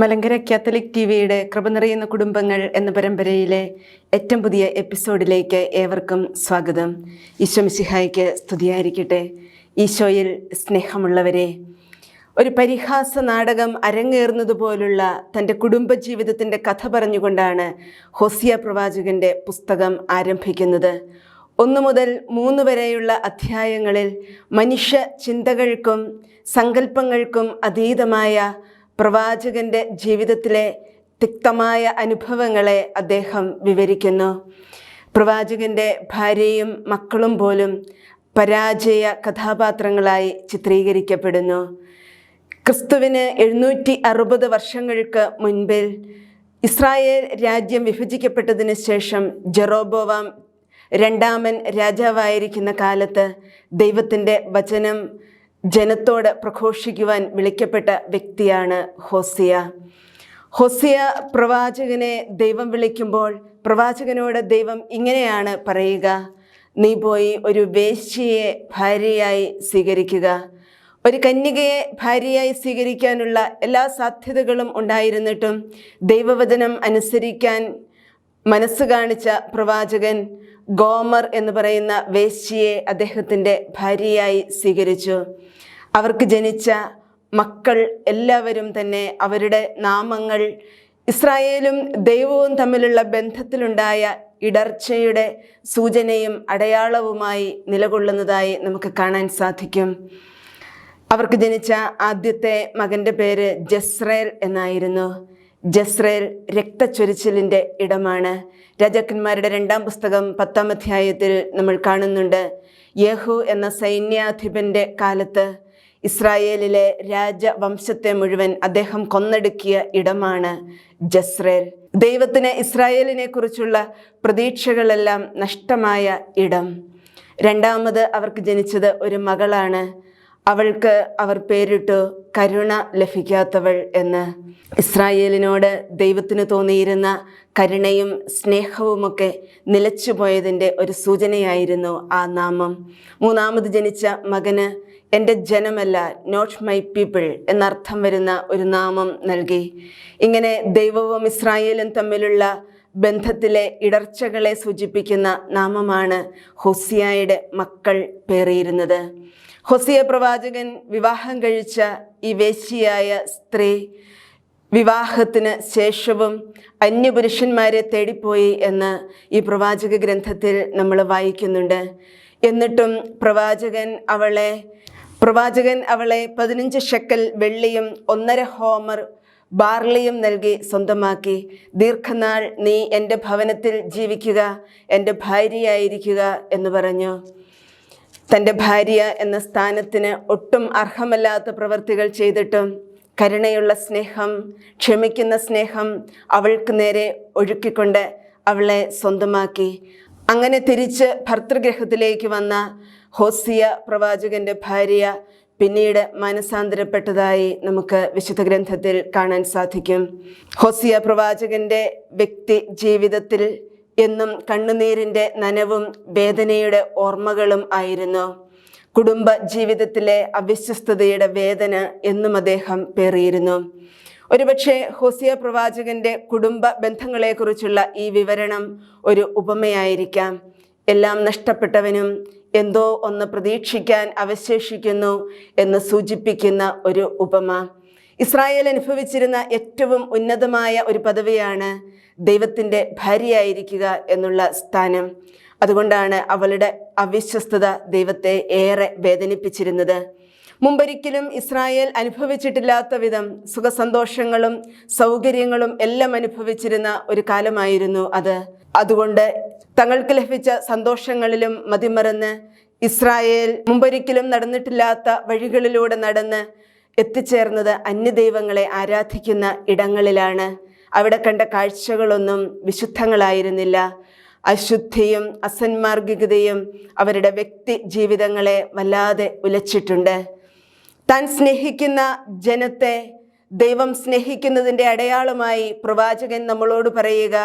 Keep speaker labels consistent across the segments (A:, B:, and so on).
A: Malankara Catholic T വിയുടെ കൃപ നിറയുന്ന കുടുംബങ്ങൾ എന്ന പരമ്പരയിലെ ഏറ്റവും പുതിയ എപ്പിസോഡിലേക്ക് ഏവർക്കും സ്വാഗതം. ഈശോ മിശിഹായ്ക്ക് സ്തുതിയായിരിക്കട്ടെ. ഈശോയിൽ സ്നേഹമുള്ളവരെ ഒരു പരിഹാസ നാടകം അരങ്ങേറുന്നതുപോലുള്ള തന്റെ കുടുംബജീവിതത്തിന്റെ കഥ പറഞ്ഞുകൊണ്ടാണ് ഹോസിയ പ്രവാചകന്റെ പുസ്തകം ആരംഭിക്കുന്നത്. ഒന്നു മുതൽ മൂന്ന് വരെയുള്ള അധ്യായങ്ങളിൽ മനുഷ്യ ചിന്തകൾക്കും സങ്കല്പങ്ങൾക്കും അതീതമായ പ്രവാചകന്റെ ജീവിതത്തിലെ തിക്തമായ അനുഭവങ്ങളെ അദ്ദേഹം വിവരിക്കുന്നു. പ്രവാചകന്റെ ഭാര്യയും മക്കളും പോലും പരാജയ കഥാപാത്രങ്ങളായി ചിത്രീകരിക്കപ്പെടുന്നു. ക്രിസ്തുവിന് എഴുന്നൂറ്റി അറുപത് വർഷങ്ങൾക്ക് മുൻപിൽ ഇസ്രായേൽ രാജ്യം വിഭജിക്കപ്പെട്ടതിന് ശേഷം ജെറോബോവാം രണ്ടാമൻ രാജാവായിരിക്കുന്ന കാലത്ത് ദൈവത്തിന്റെ വചനം ജനത്തോട് പ്രഘോഷിക്കുവാൻ വിളിക്കപ്പെട്ട വ്യക്തിയാണ് ഹോസിയ. ഹോസിയ പ്രവാചകനെ ദൈവം വിളിക്കുമ്പോൾ പ്രവാചകനോട് ദൈവം ഇങ്ങനെയാണ് പറയുക. നീ പോയി ഒരു വേശ്യയെ ഭാര്യയായി സ്വീകരിക്കുക. ഒരു കന്യകയെ ഭാര്യയായി സ്വീകരിക്കാനുള്ള എല്ലാ സാധ്യതകളും ഉണ്ടായിരുന്നിട്ടും ദൈവവചനം അനുസരിക്കാൻ മനസ്സ് കാണിച്ച പ്രവാചകൻ ഗോമർ എന്ന് പറയുന്ന വേശ്യയെ അദ്ദേഹത്തിന്റെ ഭാര്യയായി സ്വീകരിച്ചു. അവർക്ക് ജനിച്ച മക്കൾ എല്ലാവരും തന്നെ അവരുടെ നാമങ്ങൾ ഇസ്രായേലും ദൈവവും തമ്മിലുള്ള ബന്ധത്തിലുണ്ടായ ഇടർച്ചയുടെ സൂചനയും അടയാളവുമായി നിലകൊള്ളുന്നതായി നമുക്ക് കാണാൻ സാധിക്കും. അവർക്ക് ജനിച്ച ആദ്യത്തെ മകന്റെ പേര് ജസ്രേൽ എന്നായിരുന്നു. ജസ്രേൽ രക്തച്ചൊരിച്ചിലിന്റെ ഇടമാണ്. രാജാക്കന്മാരുടെ രണ്ടാം പുസ്തകം പത്താം അധ്യായത്തിൽ നമ്മൾ കാണുന്നുണ്ട്. യേഹു എന്ന സൈന്യാധിപന്റെ കാലത്ത് ഇസ്രായേലിലെ രാജവംശത്തെ മുഴുവൻ അദ്ദേഹം കൊന്നടുക്കിയ ഇടമാണ് ജസ്രേൽ. ദൈവത്തിന് ഇസ്രായേലിനെ കുറിച്ചുള്ള പ്രതീക്ഷകളെല്ലാം നഷ്ടമായ ഇടം. രണ്ടാമത് അവർക്ക് ജനിച്ചത് ഒരു മകളാണ്. അവൾക്ക് അവർ പേരിട്ടു കരുണ ലഭിക്കാത്തവൾ എന്ന്. ഇസ്രായേലിനോട് ദൈവത്തിന് തോന്നിയിരുന്ന കരുണയും സ്നേഹവുമൊക്കെ നിലച്ചുപോയതിന്റെ ഒരു സൂചനയായിരുന്നു ആ നാമം. മൂന്നാമത് ജനിച്ച മകന് എന്റെ ജനമല്ല നോട്ട് മൈ പീപ്പിൾ എന്നർത്ഥം വരുന്ന ഒരു നാമം നൽകി. ഇങ്ങനെ ദൈവവും ഇസ്രായേലും തമ്മിലുള്ള ബന്ധത്തിലെ ഇടർച്ചകളെ സൂചിപ്പിക്കുന്ന നാമമാണ് ഹൊസിയായുടെ മക്കൾ പേറിയിരുന്നത്. ഹൊസിയ പ്രവാചകൻ വിവാഹം കഴിച്ച ഈ വേശിയായ സ്ത്രീ വിവാഹത്തിന് ശേഷവും അന്യപുരുഷന്മാരെ തേടിപ്പോയി എന്ന് ഈ പ്രവാചക ഗ്രന്ഥത്തിൽ നമ്മൾ വായിക്കുന്നുണ്ട്. എന്നിട്ടും പ്രവാചകൻ അവളെ പ്രവാചകൻ അവളെ പതിനഞ്ച് ഷെക്കൽ വെള്ളിയും ഒന്നര ഹോമർ ബാർലിയും നൽകി സ്വന്തമാക്കി. ദീർഘനാൾ നീ എന്റെ ഭവനത്തിൽ ജീവിക്കുക എന്റെ ഭാര്യയായിരിക്കുക എന്ന് പറഞ്ഞു. തന്റെ ഭാര്യ എന്ന സ്ഥാനത്തിന് ഒട്ടും അർഹമല്ലാത്ത പ്രവൃത്തികൾ ചെയ്തിട്ടും കരുണയുള്ള സ്നേഹം ക്ഷമിക്കുന്ന സ്നേഹം അവൾക്ക് നേരെ ഒഴുക്കിക്കൊണ്ട് അവളെ സ്വന്തമാക്കി. അങ്ങനെ തിരിച്ച് ഭർതൃഗ്രഹത്തിലേക്ക് വന്ന ഹോസിയ പ്രവാചകന്റെ ഭാര്യ പിന്നീട് മനസാന്തരപ്പെട്ടതായി നമുക്ക് വിശുദ്ധ ഗ്രന്ഥത്തിൽ കാണാൻ സാധിക്കും. ഹൊസിയ പ്രവാചകന്റെ വ്യക്തി ജീവിതത്തിൽ എന്നും കണ്ണുനീരിന്റെ നനവും വേദനയുടെ ഓർമ്മകളും ആയിരുന്നു. കുടുംബ ജീവിതത്തിലെ അവിശ്വസ്തതയുടെ വേദന എന്നും അദ്ദേഹം പേറിയിരുന്നു. ഒരുപക്ഷെ ഹോസിയ പ്രവാചകന്റെ കുടുംബ ബന്ധങ്ങളെക്കുറിച്ചുള്ള ഈ വിവരണം ഒരു ഉപമയായിരിക്കാം. എല്ലാം നഷ്ടപ്പെട്ടവനും എന്തോ ഒന്ന് പ്രതീക്ഷിക്കാൻ അവശേഷിക്കുന്നു എന്ന് സൂചിപ്പിക്കുന്ന ഒരു ഉപമ. ഇസ്രായേൽ അനുഭവിച്ചിരുന്ന ഏറ്റവും ഉന്നതമായ ഒരു പദവിയാണ് ദൈവത്തിന്റെ ഭാര്യയായിരിക്കുക എന്നുള്ള സ്ഥാനം. അതുകൊണ്ടാണ് അവളുടെ അവിശ്വസ്തത ദൈവത്തെ ഏറെ വേദനിപ്പിച്ചിരുന്നത്. മുമ്പൊരിക്കലും ഇസ്രായേൽ അനുഭവിച്ചിട്ടില്ലാത്ത വിധം സുഖസന്തോഷങ്ങളും സൗകര്യങ്ങളും എല്ലാം അനുഭവിച്ചിരുന്ന ഒരു കാലമായിരുന്നു അത്. അതുകൊണ്ട് തങ്ങൾക്ക് ലഭിച്ച സന്തോഷങ്ങളിലും മതിമറന്ന് ഇസ്രായേൽ മുമ്പൊരിക്കലും നടന്നിട്ടില്ലാത്ത വഴികളിലൂടെ നടന്ന് എത്തിച്ചേർന്നത് അന്യദൈവങ്ങളെ ആരാധിക്കുന്ന ഇടങ്ങളിലാണ്. അവിടെ കണ്ട കാഴ്ചകളൊന്നും വിശുദ്ധങ്ങളായിരുന്നില്ല. അശുദ്ധിയും അസന്മാർഗികതയും അവരുടെ വ്യക്തി ജീവിതങ്ങളെ വല്ലാതെ ഉലച്ചിട്ടുണ്ട്. താൻ സ്നേഹിക്കുന്ന ജനത്തെ ദൈവം സ്നേഹിക്കുന്നതിന്റെ അടയാളമായി പ്രവാചകൻ നമ്മളോട് പറയുക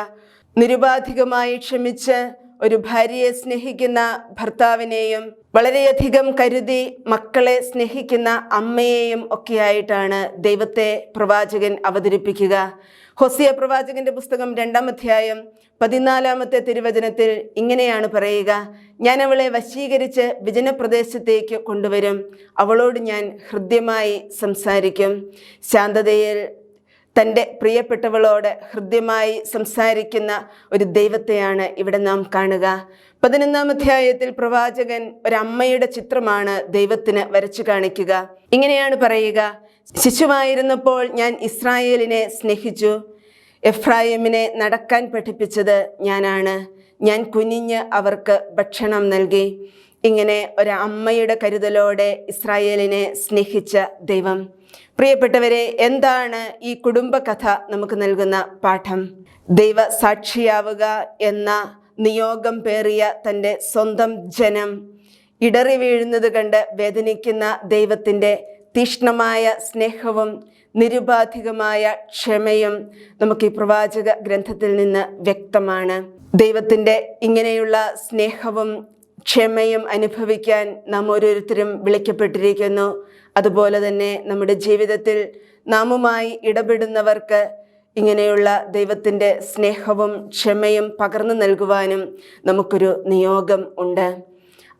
A: നിരുപാധികമായി ക്ഷമിച്ച് ഒരു ഭാര്യയെ സ്നേഹിക്കുന്ന ഭർത്താവിനെയും വളരെയധികം കരുതി മക്കളെ സ്നേഹിക്കുന്ന അമ്മയെയും ഒക്കെയായിട്ടാണ് ദൈവത്തെ പ്രവാചകൻ അവതരിപ്പിക്കുക. ഹൊസിയ പ്രവാചകന്റെ പുസ്തകം രണ്ടാം അധ്യായം പതിനാലാമത്തെ തിരുവചനത്തിൽ ഇങ്ങനെയാണ് പറയുക. ഞാൻ അവളെ വശീകരിച്ച് വിജനപ്രദേശത്തേക്ക് കൊണ്ടുവരും. അവളോട് ഞാൻ ഹൃദ്യമായി സംസാരിക്കും. ശാന്തതയിൽ തന്റെ പ്രിയപ്പെട്ടവളോട് ഹൃദ്യമായി സംസാരിക്കുന്ന ഒരു ദൈവത്തെയാണ് ഇവിടെ നാം കാണുക. പതിനൊന്നാം അധ്യായത്തിൽ പ്രവാചകൻ ഒരമ്മയുടെ ചിത്രമാണ് ദൈവത്തിന് വരച്ചു കാണിക്കുക. ഇങ്ങനെയാണ് പറയുക. ശിശുവായിരുന്നപ്പോൾ ഞാൻ ഇസ്രായേലിനെ സ്നേഹിച്ചു. എഫ്രായിമിനെ നടക്കാൻ പഠിപ്പിച്ചത് ഞാനാണ്. ഞാൻ കുനിഞ്ഞ് അവർക്ക് ഭക്ഷണം നൽകി. ഇങ്ങനെ ഒരു അമ്മയുടെ കരുതലോടെ ഇസ്രായേലിനെ സ്നേഹിച്ച ദൈവം. പ്രിയപ്പെട്ടവരെ എന്താണ് ഈ കുടുംബകഥ നമുക്ക് നൽകുന്ന പാഠം? ദൈവ സാക്ഷിയാവുക എന്ന നിയോഗം പേറിയ തന്റെ സ്വന്തം ജനം ഇടറി വീഴുന്നത് കണ്ട് വേദനിക്കുന്ന ദൈവത്തിന്റെ തീഷ്ണമായ സ്നേഹവും നിരുപാധികമായ ക്ഷമയും നമുക്ക് ഈ പ്രവാചക ഗ്രന്ഥത്തിൽ നിന്ന് വ്യക്തമാണ്. ദൈവത്തിന്റെ ഇങ്ങനെയുള്ള സ്നേഹവും ക്ഷമയും അനുഭവിക്കാൻ നാം ഓരോരുത്തരും വിളിക്കപ്പെട്ടിരിക്കുന്നു. അതുപോലെ തന്നെ നമ്മുടെ ജീവിതത്തിൽ നാമുമായി ഇടപെടുന്നവർക്ക് ഇങ്ങനെയുള്ള ദൈവത്തിന്റെ സ്നേഹവും ക്ഷമയും പകർന്നു നൽകുവാനും നമുക്കൊരു നിയോഗം ഉണ്ട്.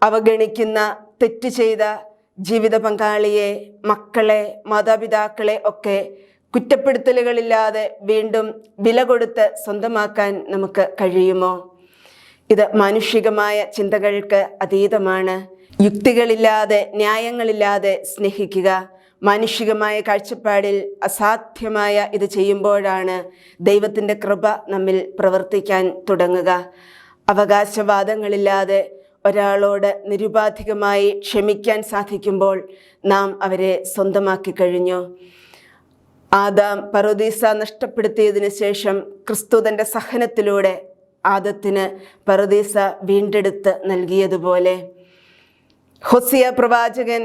A: അവഗണിക്കുന്ന തെറ്റ് ചെയ്ത ജീവിത പങ്കാളിയെ മക്കളെ മാതാപിതാക്കളെ ഒക്കെ കുറ്റപ്പെടുത്തലുകളില്ലാതെ വീണ്ടും വില കൊടുത്ത് സ്വന്തമാക്കാൻ നമുക്ക് കഴിയുമോ? ഇത് മാനുഷികമായ ചിന്തകൾക്ക് അതീതമാണ്. യുക്തികളില്ലാതെ ന്യായങ്ങളില്ലാതെ സ്നേഹിക്കുക. മാനുഷികമായ കാഴ്ചപ്പാടിൽ അസാധ്യമായ ഇത് ചെയ്യുമ്പോഴാണ് ദൈവത്തിന്റെ കൃപ നമ്മിൽ പ്രവർത്തിക്കാൻ തുടങ്ങുക. അവകാശവാദങ്ങളില്ലാതെ ഒരാളോട് നിരുപാധികമായി ക്ഷമിക്കാൻ സാധിക്കുമ്പോൾ നാം അവരെ സ്വന്തമാക്കി കഴിഞ്ഞു. ആദാം പറുദീസ നഷ്ടപ്പെടുത്തിയതിനു ശേഷം ക്രിസ്തു തന്റെ സഹനത്തിലൂടെ ആദത്തിന് പറുദീസ വീണ്ടെടുത്ത് നൽകിയതുപോലെ. ഹൊസിയ പ്രവാചകൻ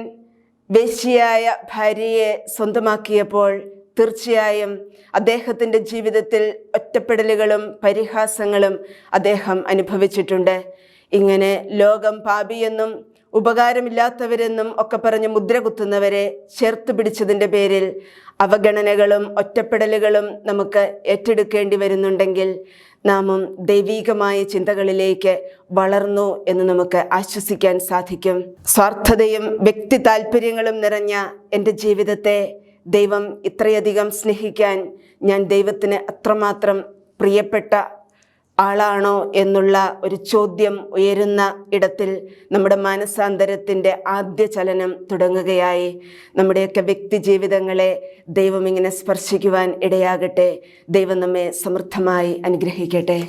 A: വേശ്യയായ ഭാര്യയെ സ്വന്തമാക്കിയപ്പോൾ തീർച്ചയായും അദ്ദേഹത്തിന്റെ ജീവിതത്തിൽ ഒറ്റപ്പെടലുകളും പരിഹാസങ്ങളും അദ്ദേഹം അനുഭവിച്ചിട്ടുണ്ട്. ഇങ്ങനെ ലോകം പാപിയെന്നും ഉപകാരമില്ലാത്തവരെന്നും ഒക്കെ പറഞ്ഞ് മുദ്ര കുത്തുന്നവരെ ചേർത്ത് പിടിച്ചതിന്റെ പേരിൽ അവഗണനകളും ഒറ്റപ്പെടലുകളും നമുക്ക് ഏറ്റെടുക്കേണ്ടി വരുന്നുണ്ടെങ്കിൽ നാമും ദൈവീകമായ ചിന്തകളിലേക്ക് വളർന്നു എന്ന് നമുക്ക് ആശ്വസിക്കാൻ സാധിക്കും. സ്വാർത്ഥതയും വ്യക്തി താല്പര്യങ്ങളും നിറഞ്ഞ എന്റെ ജീവിതത്തെ ദൈവം ഇത്രയധികം സ്നേഹിക്കാൻ ഞാൻ ദൈവത്തിന് അത്രമാത്രം പ്രിയപ്പെട്ട ആളാണോ എന്നുള്ള ഒരു ചോദ്യം ഉയരുന്ന ഇടത്തിൽ നമ്മുടെ മാനസാന്തരത്തിന്റെ ആദ്യ ചലനം തുടങ്ങുകയായി. നമ്മുടെയൊക്കെ വ്യക്തി ജീവിതങ്ങളെ ദൈവം ഇങ്ങനെ സ്പർശിക്കുവാൻ ഇടയാകട്ടെ. ദൈവം നമ്മെ സമൃദ്ധമായി അനുഗ്രഹിക്കട്ടെ.